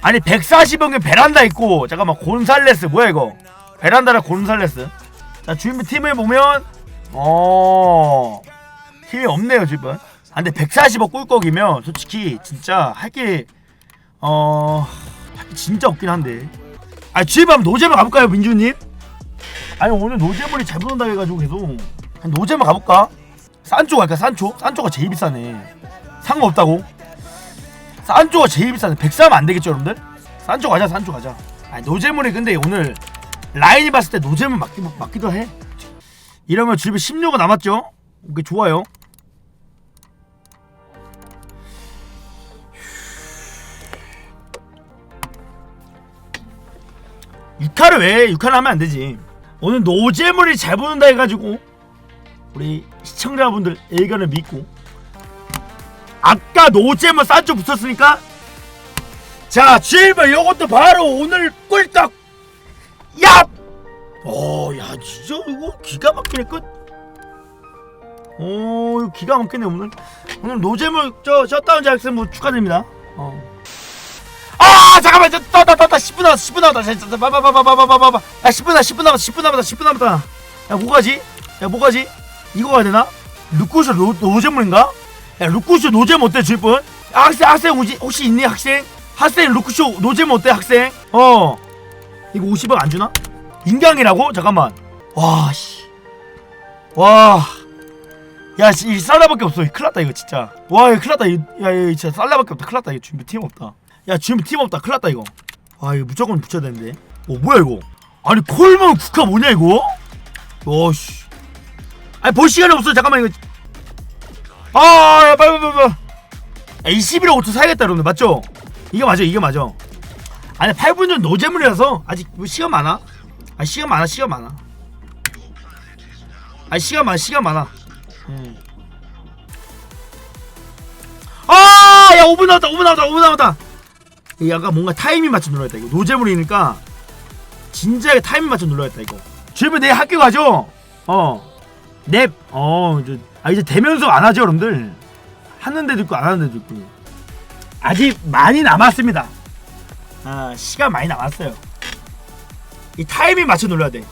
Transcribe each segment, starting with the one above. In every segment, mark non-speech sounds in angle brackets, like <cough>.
아니 140억에 베란다 있고 잠깐만 곤살레스 뭐야 이거 베란다랑 곤살레스 자 주인분 팀을 보면 어 힘이 없네요 주인분 아, 근데 140억 꿀꺽이면 솔직히 진짜 할게 어... 진짜 없긴 한데 아 한번 노잼을 가볼까요 민주님? 아니 오늘 노잼물이 잘 붙는다 해가지고 계속 노잼을 가볼까? 산초 갈까 산초? 산초가 제일 비싸네 상관없다고? 산초가 제일 비싸네 103은 안 되겠죠 여러분들? 산초 가자 산초 가자 아니 노잼물이 근데 오늘 라인이 봤을 때 노잼을 맞기, 맞기도 해 이러면 주변 16가 남았죠? 오케이 좋아요 육화를 왜? 육화를 하면 안 되지. 오늘 노잼물이 잘 보는다 해가지고 우리 시청자분들 의견을 믿고 아까 노잼물 싼쪽 붙었으니까? 자 질문 요것도 바로 오늘 꿀떡 얍! 어야 진짜 이거 기가 막히네 끝. 오 이거 기가 막히네 오늘. 오늘 노잼물 저 셧다운 작성 뭐 축하드립니다. 어. 아 잠깐만 저 떴다 떴다 10분 남았어 10분 남았다. 진짜 봐봐봐봐봐봐봐 야 10분 남 10분 남았어 10분 남았다 10분 남았다. 야 뭐가지? 야 뭐가지? 이거 가야 되나? 노, 노잼물인가 야 루쿠쇼 노잼 어때 질분 야, 학생 학생 혹시, 혹시 있니 학생 학생 루쿠쇼 노잼 어때 학생 어 이거 50원 안 주나 인강이라고 잠깐만 와씨 와 야, 씨, 이 쌀라밖에 없어. 큰일 났다, 이거 진짜. 와, 이거 큰일 났다. 이- 야, 이거 진짜 쌀라밖에 없다. 큰일 났다. 이거 준비 팀 없다. 야, 준비 팀 없다. 큰일 났다, 이거. 아, 이거 무조건 붙여야 되는데. 어, 뭐야, 이거? 아니, 콜만 국화 뭐냐, 이거? 와, 씨. 아니, 볼 시간이 없어. 잠깐만, 이거. 아, 야, 빨리, 빨리, 빨리. 야, 21억 5천 사야겠다, 여러분들. 맞죠? 이게 맞아, 이게 맞아. 아니, 8분 전 노잼물이라서 아직 뭐 시간 많아? 아, 시간 많아, 시간 많아. 아, 시간 많아, 시간 많아. 음. 아, 야, 5분 남았다, 5분 남았다, 5분 남았다. 이거 약간 뭔가 타이밍 맞춰 눌러야겠다. 이거 노잼물이니까 진지하게 타이밍 맞춰 눌러야겠다. 이거. 주변 내일 학교 가죠? 어. 넵. 어, 이제 아 이제 수업 안 하죠, 여러분들. 하는 데도 있고 안 하는 데도 있고. 아직 많이 남았습니다. 아, 시간 많이 남았어요. 이 타이밍 맞춰 눌러야 돼.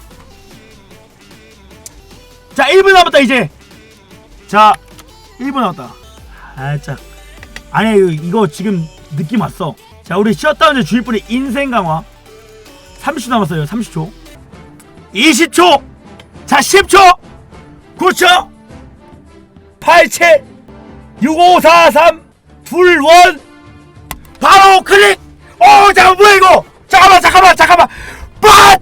자, 1분 남았다 이제. 자, 1분 남았다. 살짝. 아니 이거, 이거 지금 느낌 왔어. 자, 우리 셧다운제 주입분의 인생 강화. 30초 남았어요. 30초. 20초. 자, 10초. 9초. 8, 7, 6, 5, 4, 3, 2, 1. 바로 클릭. 오, 잠깐 뭐야 이거? 잠깐만, 잠깐만, 잠깐만. 빠!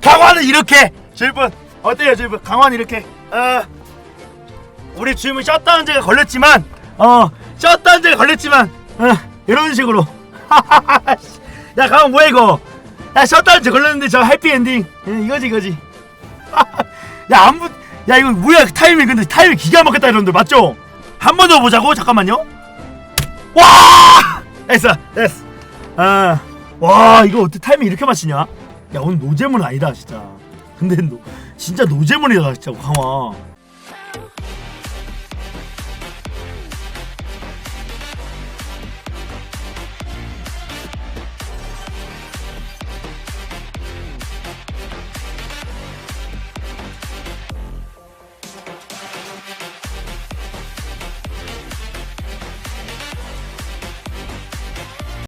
강화는 이렇게. 주입분 어때요, 주입분? 강화는 이렇게. 어. 우리 주임은 셧다운제가 걸렸지만 어 셧다운제가 걸렸지만 어, 이런 식으로 <laughs> 야 가만 뭐야 이거 야 셧다운제 걸렸는데 저 해피엔딩 예, 이거지 이거지 <laughs> 야 아무 야 이거 뭐야 타이밍. 근데 타이밍 기가 막혔다 여러분들. 맞죠? 한 번 더 보자고? 잠깐만요. 와! 됐어 됐어 아와 이거 어떻게 타이밍 이렇게 맞히냐? 야 오늘 노잼은 아니다 진짜. 근데 노, 진짜 노잼은이다 진짜. 강화